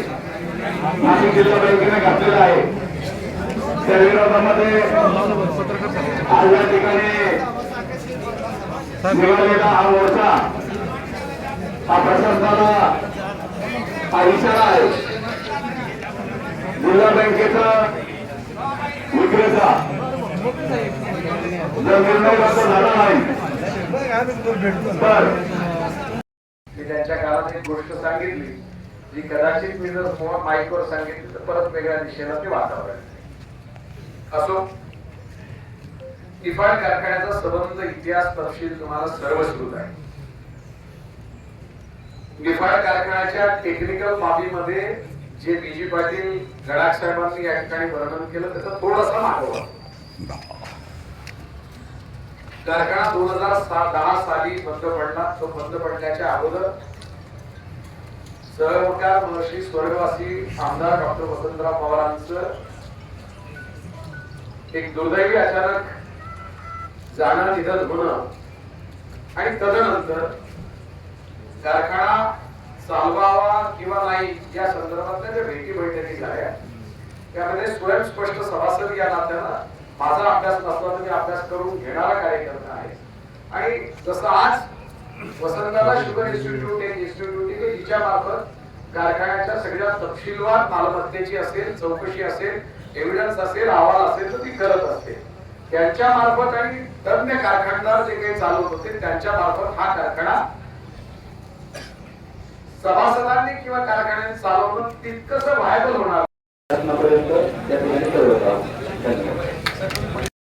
नाशिक जिल्हा बँकेने घातलेला आहे त्या विरोधामध्ये आज या ठिकाणी निघालेला हा मोर्चा हा प्रशासनाला हा इशारा आहे. जिल्हा बँकेचा विक्रेता जर निर्णय रद्द झाला नाही. मी त्यांच्या काळात एक गोष्ट सांगितली जी कदाचित मी जर समोर माईकवर सांगितली तर परत वेगळ्या दिशेला ते वातावरण असो इफाड कारखान्याचा संबंध इतिहास तपशील तुम्हाला सर्वस्कृत आहे. निफाड कारखान्याच्या टेक्निकल बाबीमध्ये जे बीजी पाटील गडाख साहेबांनी या ठिकाणी वर्णन केलं त्याचा थोडासा मागोवा. कारखाना दोन हजार दहा साली बंद पडला तो बंद पडण्याच्या अगोदर सहकार महर्षी स्वर्गवासी आमदार डॉक्टर वसंतराव पवारांचं एक दुर्दैवी अचानक जाणं निधन होणं आणि तदनंतर कारखाना चालवावा किंवा नाही या संदर्भातल्या ज्या भेटी बैठकी झाल्या त्यामध्ये स्वयंस्पष्ट सभासद या नात्यानं माझा अभ्यास नसला मी अभ्यास करून घेणारा कार्यकर्ता आहे आणि जसं आज वसंताला शुगर इन्स्टिट्यूट एक इन्स्टिट्यूट आहे की मार्फत कारखान्याच्या सगळ्या तपशीलवार मालमत्तेची असेल चौकशी असेल एव्हिडन्स असेल अहवाल असेल तर ती करत असते. त्यांच्या मार्फत आणि तज्ञ कारखानदार जे काही चालवत होते त्यांच्या मार्फत हा कारखाना सभासदांनी किंवा कारखान्याने चालवणं तितकंसं व्हायबल होणार. प्रयत्न त्या ठिकाणी करत आहोत धन्यवाद.